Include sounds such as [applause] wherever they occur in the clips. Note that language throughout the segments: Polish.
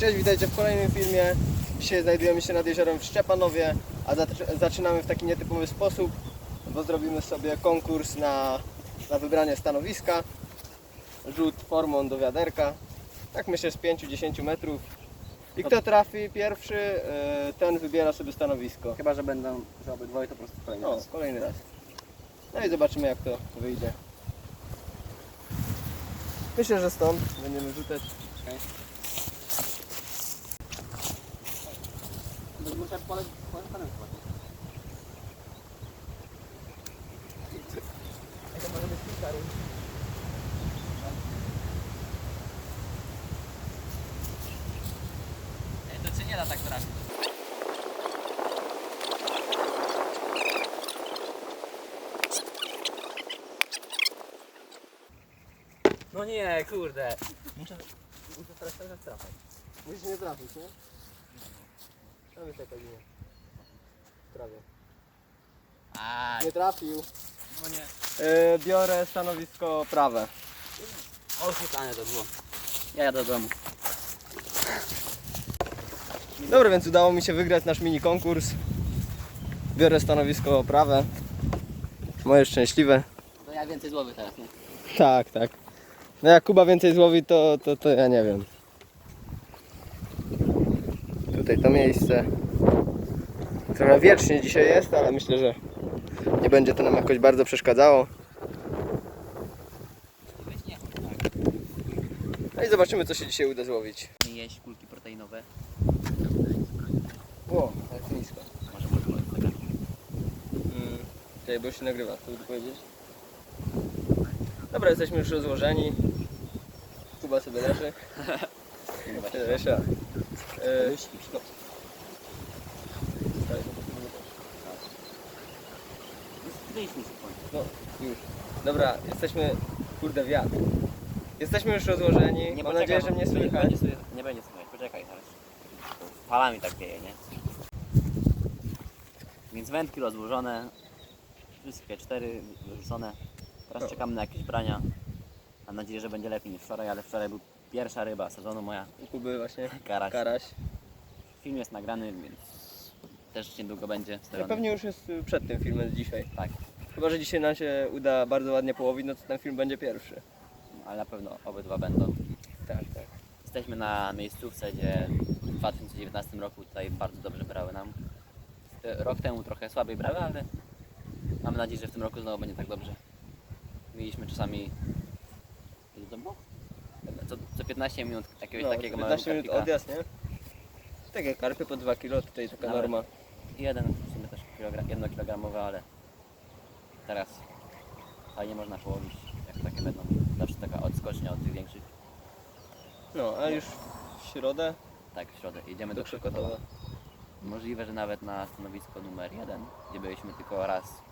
Cześć, witajcie w kolejnym filmie. Dzisiaj znajdujemy się nad jeziorem w Szczepanowie, a zac- zaczynamy w taki nietypowy sposób, bo zrobimy sobie konkurs na, na wybranie stanowiska. Rzut formą do wiaderka. Tak myślę z 5-10 metrów. I kto trafi pierwszy, e, ten wybiera sobie stanowisko. Chyba, że będą, że obydwoje to po prostu kolejny O, raz. kolejny raz. No i zobaczymy jak to wyjdzie. Myślę, że stąd będziemy rzucać. Muszę poleć panem To może być kilka rund. To czy nie da tak trafić? No nie, kurde. Muszę, muszę teraz cały czas trafiać. Musisz nie trafić, nie? Tam jest jakaś linia. Prawie. Nie trafił. no nie. Yy, biorę stanowisko prawe. Oszukane to było. Ja jadę do domu. Dobra, więc udało mi się wygrać nasz mini konkurs. Biorę stanowisko prawe. Moje szczęśliwe. To ja więcej złowy teraz, nie? Tak, tak. No jak Kuba więcej złowi, to, to, to ja nie wiem. Tutaj to miejsce. Trochę wiecznie dzisiaj jest, ale myślę, że nie będzie to nam jakoś bardzo przeszkadzało. No i zobaczymy, co się dzisiaj uda złowić. Nie jeść kulki proteinowe. O, tak nisko. Może może może taka. Mm, Czekaj, bo się nagrywa, co by powiedzieć? Dobra, jesteśmy już rozłożeni. Kuba sobie leży. [laughs] Wiesz, ja. No, już. Dobra, jesteśmy, kurde, wiatr. Jesteśmy już rozłożeni. Mam nadzieję, że mnie Nie słychać. będzie słychać. Nie będzie słychać, poczekaj zaraz. Falami tak wieje, nie? Więc wędki rozłożone. Wszystkie cztery wyrzucone. Teraz O. czekamy na jakieś brania. Mam nadzieję, że będzie lepiej niż wczoraj, ale wczoraj był pierwsza ryba sezonu moja, U Kuby właśnie. karaś. Karaś. Film jest nagrany, więc też niedługo będzie No pewnie już jest przed tym filmem z dzisiaj. Tak, Chyba, że dzisiaj nam się uda bardzo ładnie połowić, no to ten film będzie pierwszy. ale na pewno obydwa będą. Tak, tak. Jesteśmy na miejscówce, gdzie w 2019 roku tutaj bardzo dobrze brały nam. Te- Rok temu trochę słabiej brały, ale mamy nadzieję, że w tym roku znowu będzie tak dobrze. Mieliśmy czasami? Co, co 15 minut jakiegoś No, takiego 15 małego minut odjazd, nie? Takie karpy po 2 kg, tutaj taka Nawet. norma. I jeden w sumie też kilogram, jedno kilogramowe, ale teraz fajnie można połowić, jak takie będą. Zawsze taka odskocznia od tych większych. No, a już w środę Tak, w środę jedziemy do do Krzykotowa. Krzykotowa. Możliwe, że nawet na stanowisko numer jeden, gdzie byliśmy tylko raz,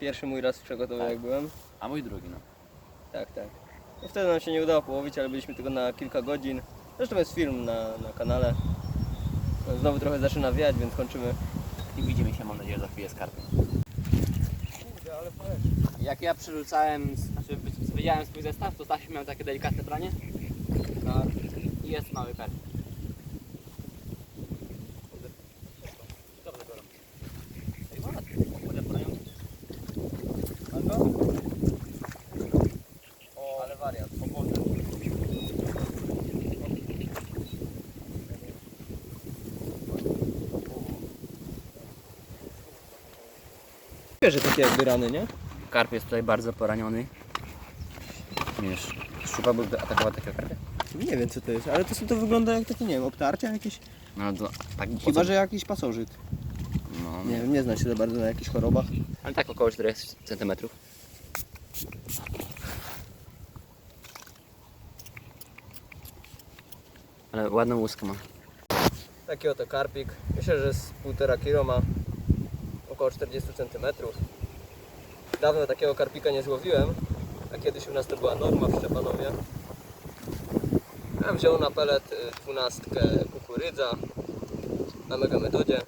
Pierwszy mój raz w Krzykotowie Tak. jak byłem. a mój drugi, no. Tak, tak. No wtedy nam się nie udało połowić, ale byliśmy tylko na kilka godzin. Zresztą jest film na, na kanale. No, Znowu trochę zaczyna wiać, więc kończymy. I widzimy się, mam nadzieję, za chwilę z karpem. Jak ja przerzucałem, znaczy wydziałem swój zestaw, to Stasiu miał takie delikatne branie. Tak. I jest mały karp. Dobrze biorą. Ej, ładnie. Ładnie podają. Wiesz, takie jakby rany, nie? Karp jest tutaj bardzo poraniony. Wiesz, szczupa by atakował takiego karpia? Nie wiem co to jest, ale to, są- to wygląda jak takie, nie wiem, obtarcia jakieś. No to tak po Chyba, co- że jakiś pasożyt. No, Nie wiem, nie znam się za bardzo na jakichś chorobach. Ale tak około 4 cm. Ale ładną łuskę ma. Taki oto karpik. Myślę, że z 1,5 kg ma około 40 cm. Dawno takiego karpika nie złowiłem, a kiedyś u nas to była norma w Szczepanowie. Ja wziął na pelet y, 12 kukurydza na mega metodzie.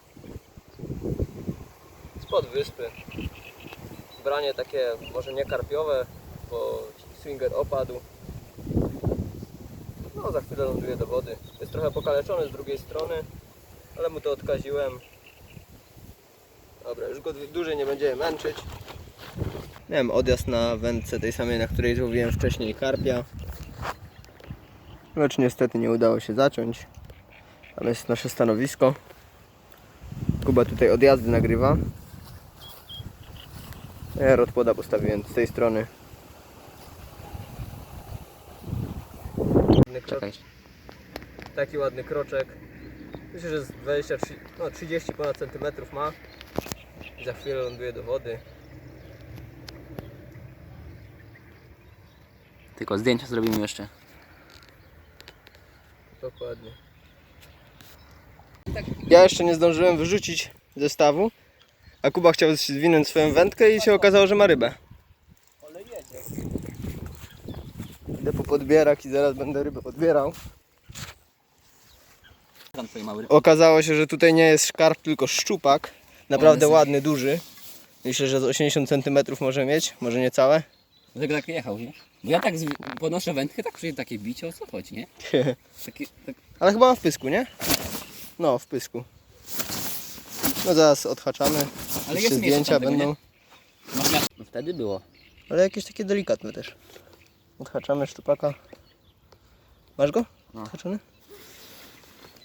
Spod wyspy. Branie takie może nie karpiowe, bo swinger opadł. No, za chwilę ląduje do wody. Jest trochę pokaleczony z drugiej strony, ale mu to odkaziłem. Dobra, już go dłużej nie będziemy męczyć. Miałem odjazd na wędce tej samej, na której złowiłem wcześniej karpia. Lecz niestety nie udało się zaciąć. Tam jest nasze stanowisko. Kuba tutaj odjazdy nagrywa. Ja rodpoda postawiłem z tej strony. Ładny krok, Czekaj. taki ładny kroczek. Myślę, że z 20, no 30 ponad centymetrów ma. I za chwilę ląduje do wody. Tylko zdjęcia zrobimy jeszcze. Dokładnie. Ja jeszcze nie zdążyłem wyrzucić zestawu, a Kuba chciał zwinąć swoją wędkę i się okazało, że ma rybę. Ale jedzie. Idę po podbierak i zaraz będę rybę odbierał. Okazało się, że tutaj nie jest szkarp, tylko szczupak. Naprawdę ładny, duży. Myślę, że z 80 cm może mieć, może nie całe. Dlatego tak jechał, nie? Bo ja tak podnoszę wędkę, tak czuję takie bicie, o co chodzi, nie? [laughs] Tak... Ale chyba ma w pysku, nie? No, w pysku. No zaraz odhaczamy. Ale Jeszcze zdjęcia będą. Można... No wtedy było. Ale jakieś takie delikatne też. Odhaczamy szczupaka. Masz go? No. Odhaczony?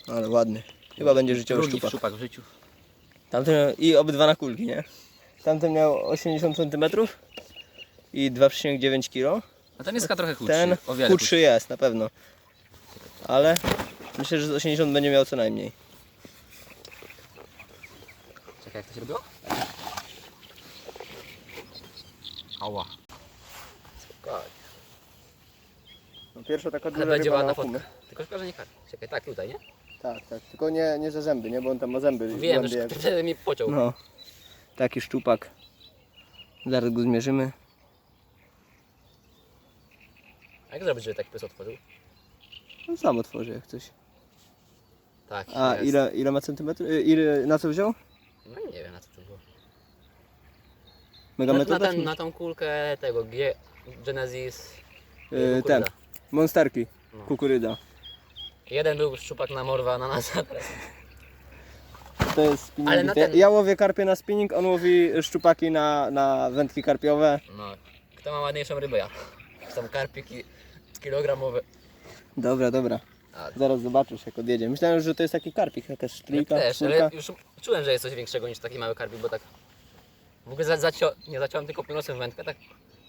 Ale ładny. Chyba będzie życiowy Drugi szczupak. szczupak w życiu. Tamten i obydwa na kulki, nie? Tamten miał 80 cm i 2,9 kg. A ten jest chyba trochę chudszy. Ten o wiele chudszy jest na pewno. Ale myślę, że z 80 będzie miał co najmniej. Czekaj, jak to się robiło? Ała. No pierwsza taka duża Ale będzie ryba na ładna fotka. Tylko szkoda, że nie karp. Czekaj, tak, tutaj, nie? Tak, tak. Tylko nie, nie za zęby, nie? Bo on tam ma zęby. Wiem, głębiej że jak- wtedy mi pociął. No. Taki szczupak. Zaraz go zmierzymy. A jak zrobić, żeby taki pies otworzył? No sam otworzy jak coś. Tak. A jest. ile, ile ma centymetrów? Y, Ile, na co wziął? No nie wiem, na co to było. Mega Na, na, metoda? ten, na tą kulkę tego G... Genesis... Y, kukurydza. ten. Monsterki. No. Kukurydza. Jeden był szczupak na morwa, na nas. To jest spinning. Ale na ten- Ja łowię karpie na spinning, on łowi szczupaki na, na wędki karpiowe. No. Kto ma ładniejszą rybę? Ja. Są karpiki kilogramowe. Dobra, dobra. A, Zaraz zobaczysz jak odjedzie. Myślałem, że to jest taki karpik, jakaś ja też, ale już czułem, że jest coś większego niż taki mały karpik, bo tak... W ogóle za, zacio... nie zaciąłem tylko północem wędkę, tak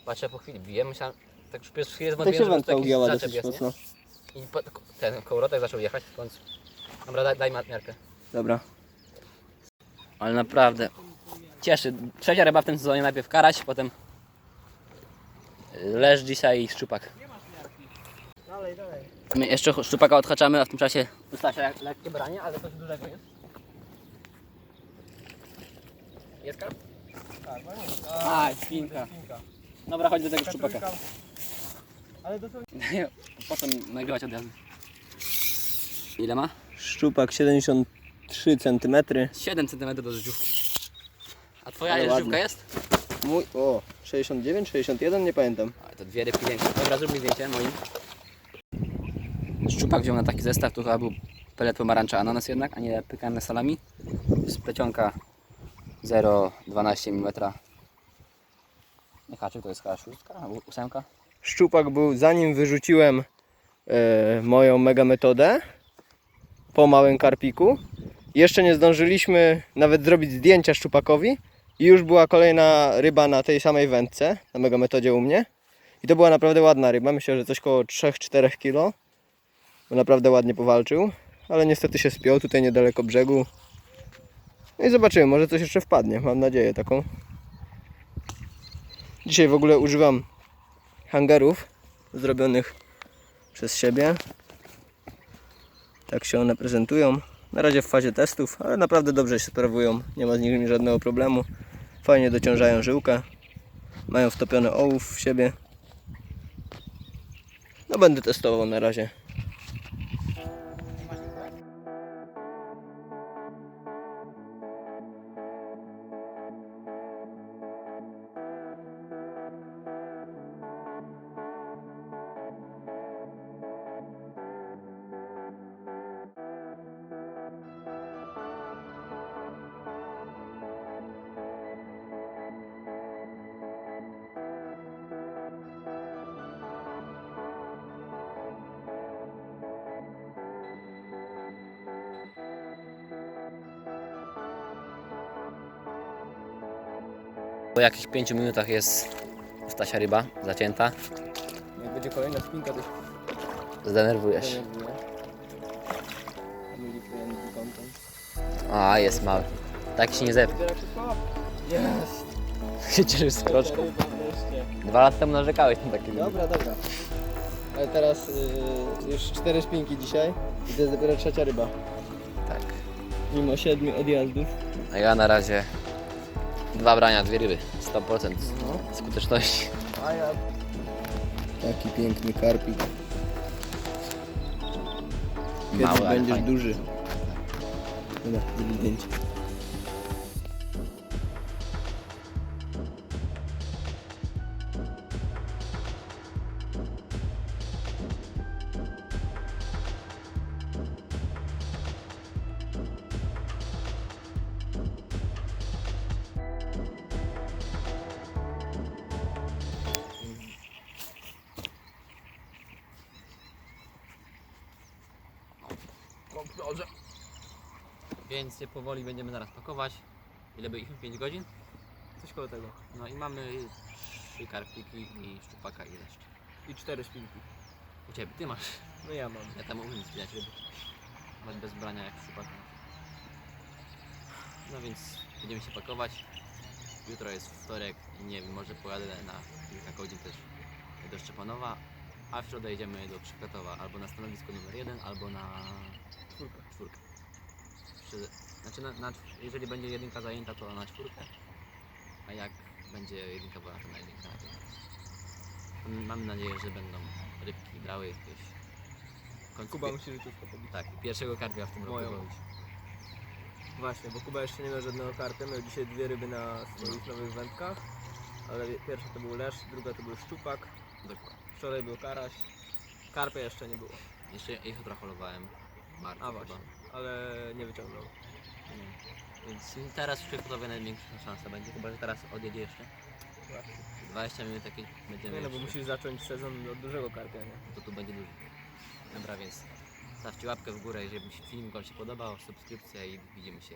patrzę po chwili, biję, myślałem... Tak już pierwszy chwilę zwątpiłem, że to wędka jakiś zaczep jest, nie? mocno. I po, ten kołowrotek zaczął jechać w końcu. Dobra, daj, daj miarkę. Dobra. Ale naprawdę cieszy. Trzecia ryba w tym sezonie, najpierw karaś, potem leż dzisiaj i szczupak. Dalej, dalej. My jeszcze szczupaka odhaczamy, a w tym czasie wystarczy jak lekkie branie, ale coś dużego jest. Jest karp? Tak, no nie. A, świnka. Dobra, chodź do tego szczupaka. Ale to są... Po co mi nagrywać odjazdy? Ile ma? Szczupak 73 cm. 7 cm do życiówki. A twoja Ale życiówka ładny. jest? Mój, o, 69, 61, nie pamiętam. Ale to dwie rybki większe. Dobra, zrób mi zdjęcie moim. Szczupak wziął na taki zestaw, tu chyba był pelet pomarańcza ananas jednak, a nie pykane salami. Z plecionka 0,12 mm. Nie haczyk, to jest chyba szóstka, albo ósemka. Szczupak był zanim wyrzuciłem e, moją mega metodę po małym karpiku. Jeszcze nie zdążyliśmy nawet zrobić zdjęcia szczupakowi i już była kolejna ryba na tej samej wędce, na mega metodzie u mnie. I to była naprawdę ładna ryba, myślę, że coś koło 3-4 kg. Naprawdę ładnie powalczył, ale niestety się spiął tutaj niedaleko brzegu. No i zobaczymy, może coś jeszcze wpadnie, mam nadzieję taką. Dzisiaj w ogóle używam hangarów zrobionych przez siebie. Tak się one prezentują. Na razie w fazie testów, ale naprawdę dobrze się sprawują. Nie ma z nimi żadnego problemu. Fajnie dociążają żyłkę. Mają wtopiony ołów w siebie. No będę testował na razie. Po jakichś 5 minutach jest Stasia ryba zacięta. Jak będzie kolejna spinka, to się Zdenerwujesz. denerwuje. A, jest mały. Tak się nie zepnie. Zbiera wszystko? Jest! [laughs] Z kroczką. Ryba wreszcie. Dwa lata temu narzekałeś na takie Dobra, dobra. Ale teraz y, już cztery spinki dzisiaj i to jest dopiero trzecia ryba. Tak. Mimo siedmiu odjazdów. A ja na razie dwa brania, dwie ryby. 100% No. skuteczności. A ja... Taki piękny karpik. Kiedyś Mały, ale będziesz fajny. duży. Dobra, zrobię zdjęcie. Więc się powoli będziemy zaraz pakować. Ile byliśmy? 5 godzin? Coś koło tego. No i mamy trzy karpiki i szczupaka i leszcz. I cztery spinki. U Ciebie, Ty masz. No ja mam. Ja tam umiem spinać ryby. Nawet bez brania jak szczupak. No więc będziemy się pakować. Jutro jest wtorek i nie wiem, może pojadę na kilka godzin też do Szczepanowa, a w środę jedziemy do Krzykotowa albo na stanowisko numer jeden, albo na. Czwórkę. Przy, znaczy, na, na, jeżeli będzie jedynka zajęta, to na czwórkę, a jak będzie jedynka wolna, to na jedynkę. Mam- Mamy nadzieję, że będą rybki brały jakieś. w końcu Kuba musi życiówkę pobić. Tak, pierwszego karpia w tym roku Moją. złowić. Właśnie, bo Kuba jeszcze nie miał żadnego karpia, miał dzisiaj dwie ryby na swoich nowych wędkach. Ale pierwsza to był leszcz, druga to był szczupak, Dokładnie. wczoraj był karaś. Karpia jeszcze nie było, Jeszcze ich trochę holowałem. Bardzo A właśnie. ale nie wyciągnął. Nie. Więc teraz w Krzykotowie największa szansa będzie, chyba że teraz odjedzie jeszcze. Właśnie. 20 minut jakieś będziemy Nie no, bo jeszcze- musisz zacząć sezon od dużego karpia, nie? to tu będzie duży. Dobra, więc stawcie łapkę w górę, jeżeli film Wam się podobał, subskrypcja i widzimy się